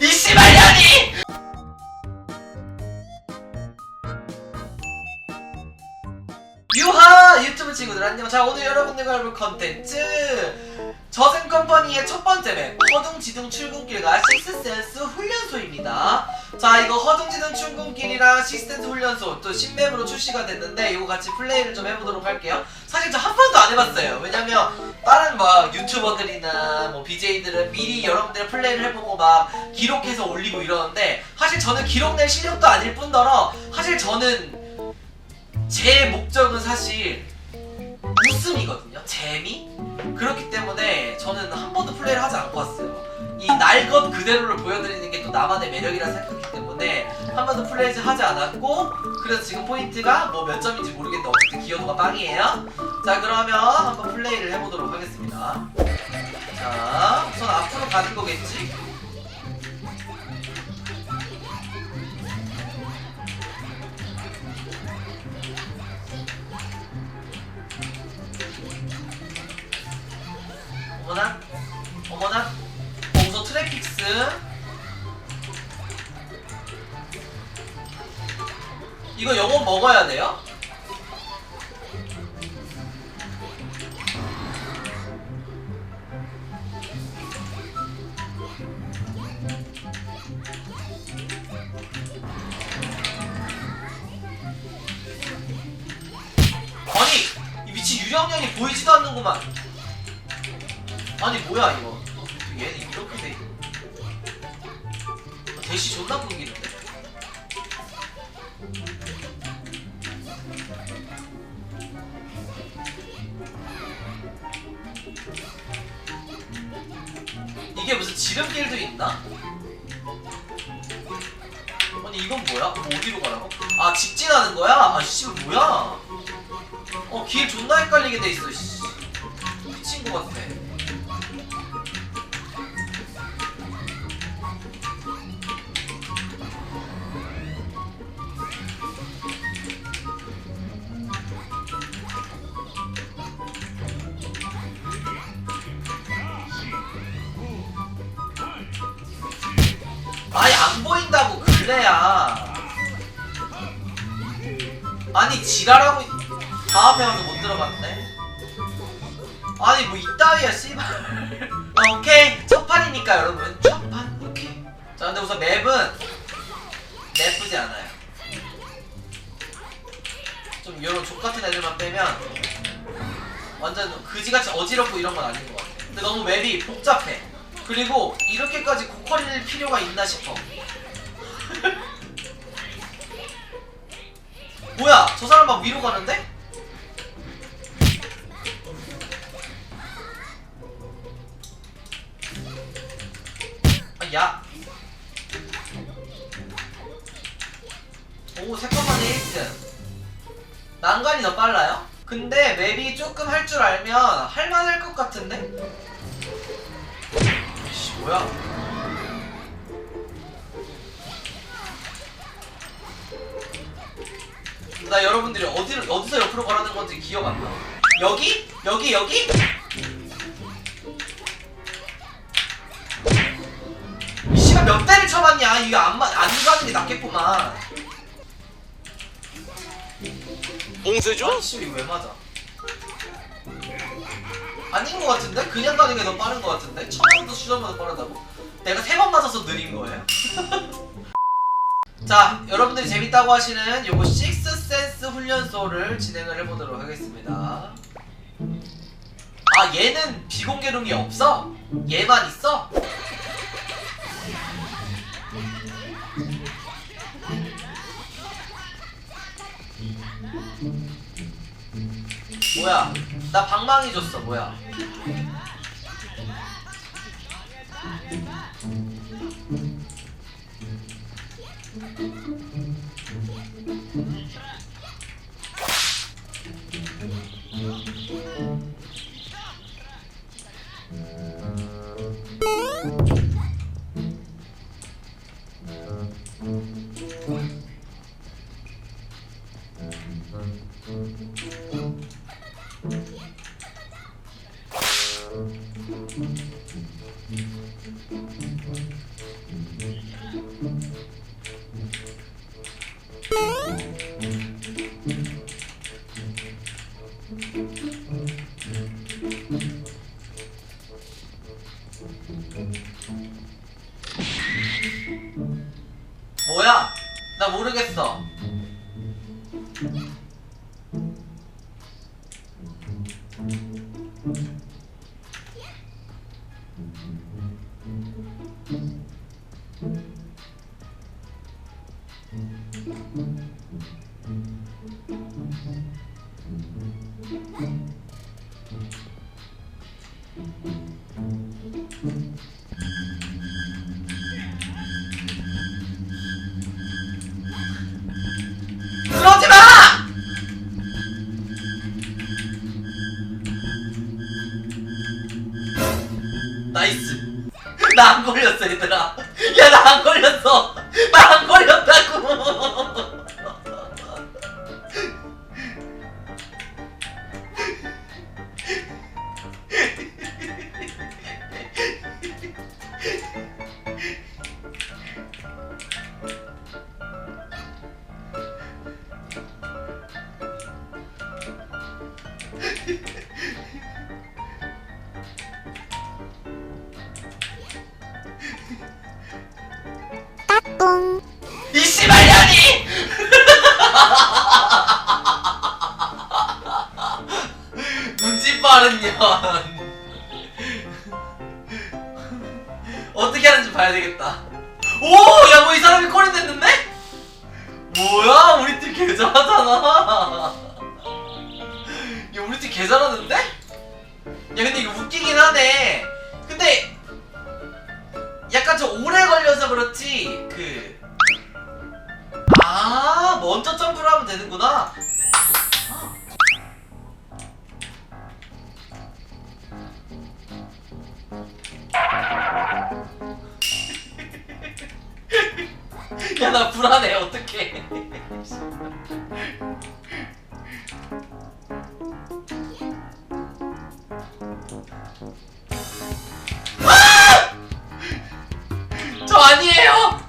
이 씨발 년이! 유하 유튜브 친구들 안녕. 자 오늘 여러분들과 해볼 컨텐츠. 저승컴퍼니의 첫 번째 맵 허둥지둥 출근길과 식스센스 훈련소입니다. 자 이거 허둥지둥 출근길이랑 식스센스 훈련소 또 신맵으로 출시가 됐는데 이거 같이 플레이를 좀 해보도록 할게요. 사실 저 한 번도 안 해봤어요. 왜냐면 다른 막 유튜버들이나 뭐 BJ들은 미리 여러분들의 플레이를 해보고 막 기록해서 올리고 이러는데 사실 저는 기록낼 실력도 아닐 뿐더러 사실 저는 제 목적은 사실 웃음이거든요. 재미? 그렇기 때문에 저는 한 번도 플레이를 하지 않고 왔어요. 이 날 것 그대로를 보여드리는 게 또 나만의 매력이라 생각했기 때문에 한 번도 플레이 하지 않았고 그래서 지금 포인트가 뭐 몇 점인지 모르겠는데 어쨌든 기여도가 빵이에요. 자 그러면 한번 플레이를 해보도록 하겠습니다. 자 우선 앞으로 가는 거겠지? 어머나 어머나 거기서 트래픽스 이거 영어 먹어야 돼요? 유령년이 보이지도 않는구만 아니 뭐야 이거 얘는 이렇게 돼 아, 대시 존나 끊기는데 이게 무슨 지름길도 있나? 아니 이건 뭐야? 뭐 어디로 가라고? 아 직진하는 거야? 아씨 뭐야? 어 길 존나 헷갈리게 돼 있어 씨. 미친 거 같아 아니 안 보인다고 근래야 아니 지랄하고 와서 못 들어갔네. 아니 뭐 이따위야 씨발. 아, 오케이. 첫 판이니까 여러분. 첫 판? 오케이. 자 근데 우선 맵은 나쁘지 않아요. 좀 이런 족같은 애들만 빼면 완전 그지같이 어지럽고 이런 건 아닌 것 같아. 근데 너무 맵이 복잡해. 그리고 이렇게까지 고퀄일 필요가 있나 싶어. 뭐야? 저 사람 막 위로 가는데? 난간이 더 빨라요? 근데 맵이 조금 할 줄 알면 할만할 것 같은데? 씨, 뭐야? 나 여러분들이 어디를 어디서 옆으로 가라는 건지 기억 안 나. 여기? 여기 여기? 이 씨발 몇 대를 쳐봤냐? 이거 안, 마, 안 가는 게 낫겠구만. 씨 이거 왜 맞아? 아닌 것 같은데? 그냥 가는 게 더 빠른 것 같은데? 처음부터 수정보다 빠르다고? 내가 세 번 맞아서 느린 거예요? 자, 여러분들이 재밌다고 하시는 요거 식스센스 훈련소를 진행을 해보도록 하겠습니다. 아, 얘는 비공개룸이 없어? 얘만 있어? 뭐야? 나 방망이 줬어, 뭐야? 나 안 걸렸어, 얘들아. 야, 나 안 걸렸어. 나 안 걸렸다고. 년. 어떻게 하는지 봐야 되겠다. 오! 야, 뭐 이 사람이 꼴이 됐는데? 뭐야? 우리 팀 개 잘하잖아. 야, 우리 팀 개 잘하는데? 야, 근데 이거 웃기긴 하네. 근데, 약간 좀 오래 걸려서 그렇지, 그, 아, 먼저 점프를 하면 되는구나. 나 불안해, 어떡해. 아! 저 아니에요!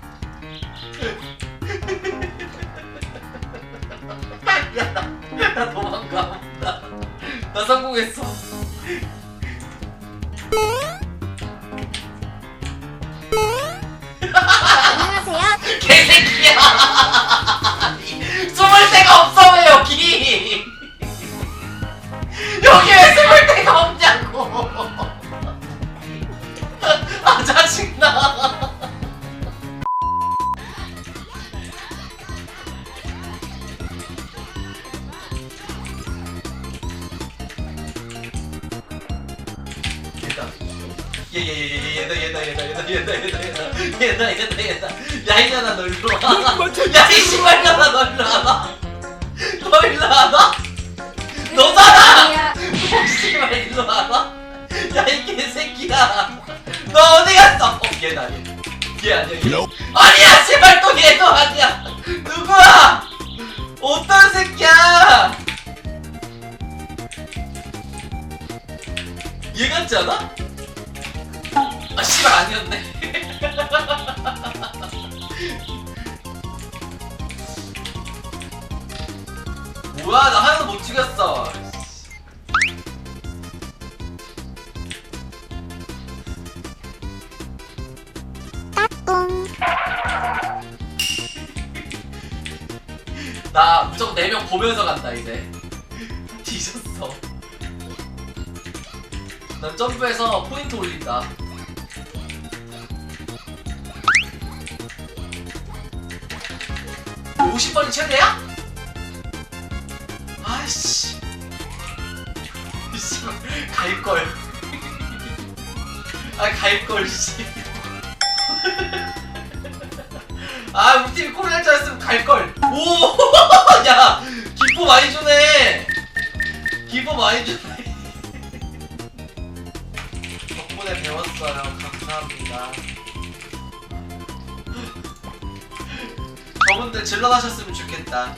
야, 나, 나 도망가. 나, 나 성공했어. 얘얘얘얘 얘다 얘다 얘다 얘다 얘다 얘다 얘다 얘다 얘다 야 이년아 너 일로 와야이 씨발년아 너 일로 와봐 너 일로 와봐 너잖아. 씨발 일로 와봐 야이 개새끼야. 너 어디 갔어? 어 얘다 얘얘 아니야 얘 아니야 씨발 또 얘도 아니야. 누구야? 어떤 새끼야? 얘 같지 않아? 아 씨발 아니었네. 뭐야 나 하나도 못 죽였어. 나 무조건 4명 보면서 간다 이제. 뒤졌어. 난 점프해서 포인트 올린다. 50번이 최대야? 씨발, 갈걸. 아, 갈걸, 씨. 아, 우리 팀이 콜날줄 알았으면 갈걸. 오! 야! 기포 많이 주네! 기포 많이 주네. 덕분에 배웠어요. 감사합니다. 저분들 질러 하셨으면 좋겠다.